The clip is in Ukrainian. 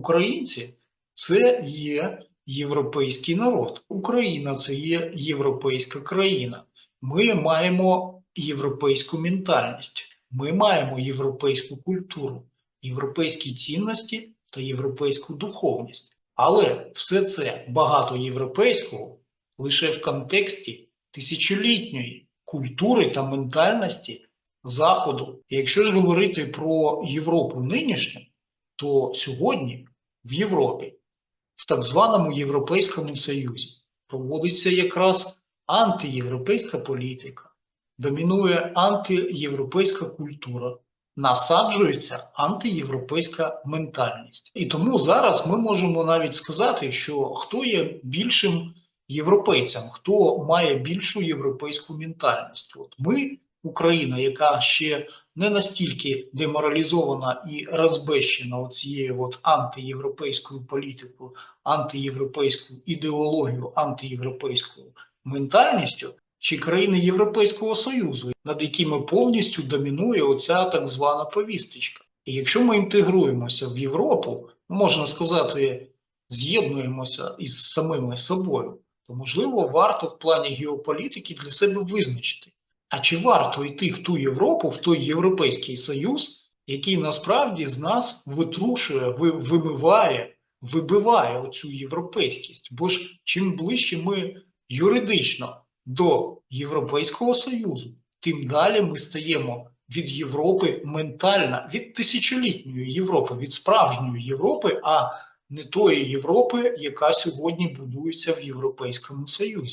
українці це є європейський народ. Україна це є європейська країна. Ми маємо європейську ментальність, ми маємо європейську культуру, європейські цінності та європейську духовність. Але все це багато європейського лише в контексті тисячолітньої культури та ментальності Заходу. Якщо ж говорити про Європу нинішню, то сьогодні в Європі, в так званому Європейському Союзі, проводиться якраз антиєвропейська політика, домінує антиєвропейська культура, насаджується антиєвропейська ментальність. І тому зараз ми можемо навіть сказати, що хто є більшим європейцем, хто має більшу європейську ментальність. От ми, Україна, яка ще не настільки деморалізована і розбещена цією от антиєвропейською політикою, антиєвропейською ідеологією, антиєвропейською ментальністю, чи країни Європейського Союзу, над якими повністю домінує оця так звана повісточка. І якщо ми інтегруємося в Європу, можна сказати, з'єднуємося із самими собою, то можливо варто в плані геополітики для себе визначити, а чи варто йти в ту Європу, в той Європейський Союз, який насправді з нас витрушує, ви- вимиває, вибиває оцю європейськість. Бо ж чим ближче ми юридично до Європейського Союзу, тим далі ми стаємо від Європи ментально, від тисячолітньої Європи, від справжньої Європи, а не тої Європи, яка сьогодні будується в Європейському Союзі.